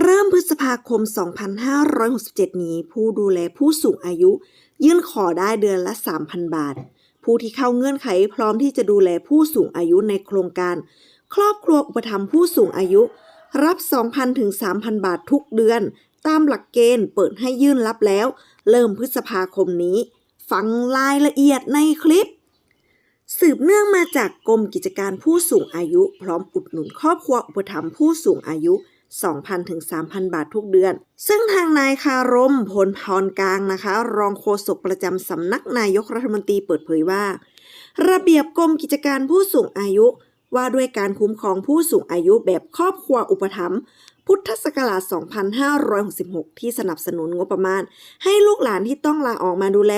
เริ่มพฤษภาคม 2567 นี้ ผู้ดูแลผู้สูงอายุ ยื่นขอได้เดือนละ 3,000 บาท ผู้ที่เข้าเงื่อนไขพร้อมที่จะดูแลผู้สูงอายุในโครงการ ครอบครัวอุปถัมภ์ผู้สูงอายุ รับ 2,000 ถึง 3,000 บาททุกเดือน ตามหลักเกณฑ์เปิดให้ยื่นรับแล้ว เริ่มพฤษภาคมนี้ ฟังรายละเอียดในคลิปสืบเนื่องมาจากกรมกิจการผู้สูงอายุ พร้อมอุดหนุนครอบครัวอุปถัมภ์ผู้สูงอายุ 2,000ถึง3,000 บาททุกเดือน ซึ่งทางนายคารมพลพรกลางนะคะ รองโฆษกประจำสำนักนายกรัฐมนตรีเปิดเผยว่า ระเบียบกรมกิจการผู้สูงอายุ ว่าด้วยการคุ้มครองผู้สูงอายุแบบครอบครัวอุปถัมภ์พุทธศักราช 2566 ที่สนับสนุนงบประมาณ ให้ลูกหลานที่ต้องลาออกมาดูแล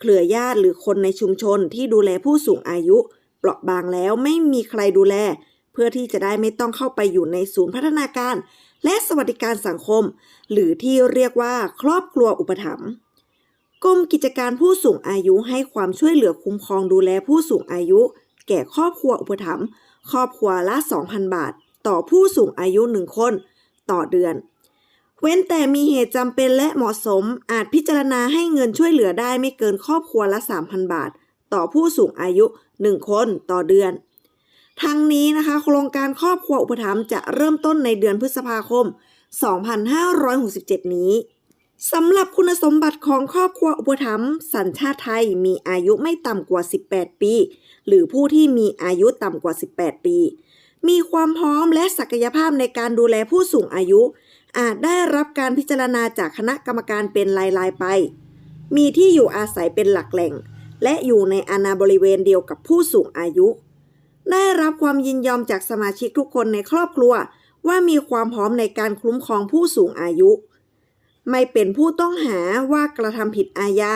เครือญาติหรือคนในชุมชนที่ดูแลผู้สูงอายุ เปราะบางแล้วไม่มีใครดูแล พื่อที่จะได้ไม่ต้องเข้าไปอยู่ในศูนย์พัฒนาการ และสวัสดิการสังคม หรือที่เรียกว่าครอบครัวอุปถัมภ์กรมกิจการผู้สูงอายุให้ความช่วยเหลือคุ้มครองดูแลผู้สูงอายุ แก่ครอบครัวอุปถัมภ์ครอบครัวละ 2,000 บาท ต่อผู้สูงอายุ1คน ต่อเดือน เว้นแต่มีเหตุจำเป็นและเหมาะสม อาจพิจารณาให้เงินช่วยเหลือได้ไม่เกินครอบครัวละ 3,000 บาท ต่อผู้สูงอายุ 1 คนต่อเดือน ทั้งนี้นะคะโครงการครอบครัวอุปถัมภ์จะเริ่มต้นในเดือนพฤษภาคม 2567 นี้สำหรับคุณสมบัติของครอบครัวอุปถัมภ์สัญชาติไทยมีอายุไม่ต่ำกว่า 18 ปี หรือผู้ที่มีอายุต่ำกว่า 18 ปี มีความพร้อมและศักยภาพในการดูแลผู้สูงอายุ อาจได้รับการพิจารณาจากคณะกรรมการเป็นรายๆไป มีที่อยู่อาศัยเป็นหลักแหล่ง และอยู่ในอาณาบริเวณเดียวกับผู้สูงอายุ ได้รับความยินยอมจากสมาชิกทุกคนในครอบครัว ว่ามีความพร้อมในการคุ้มครองผู้สูงอายุ ไม่เป็นผู้ต้องหาว่ากระทำผิดอาญา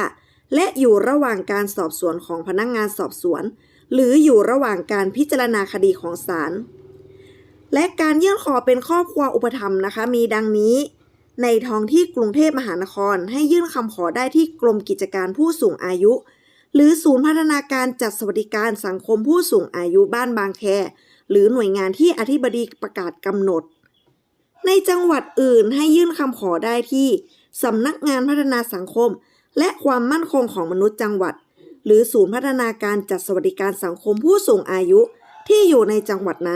และอยู่ระหว่างการสอบสวนของพนักงงานสอบสวน หรืออยู่ระหว่างการพิจารณาคดีของศาลและการยื่นขอเป็นครอบครัวอุปถัมภ์นะคะ มีดังนี้ ในท้องที่กรุงเทพมหานครให้ยื่นคำขอได้ที่กรมกิจการผู้สูงอายุ หรือศูนย์พัฒนาการจัดสวัสดิการสังคมผู้สูงอายุบ้านบางแค หรือหน่วยงานที่อธิบดีประกาศกำหนด ในจังหวัดอื่นให้ยื่นคำขอได้ที่สำนักงานพัฒนาสังคม และความมั่นคงของมนุษย์จังหวัด หรือศูนย์พัฒนาการจัดสวัสดิการสังคมผู้สูงอายุที่อยู่ในจังหวัดนั้น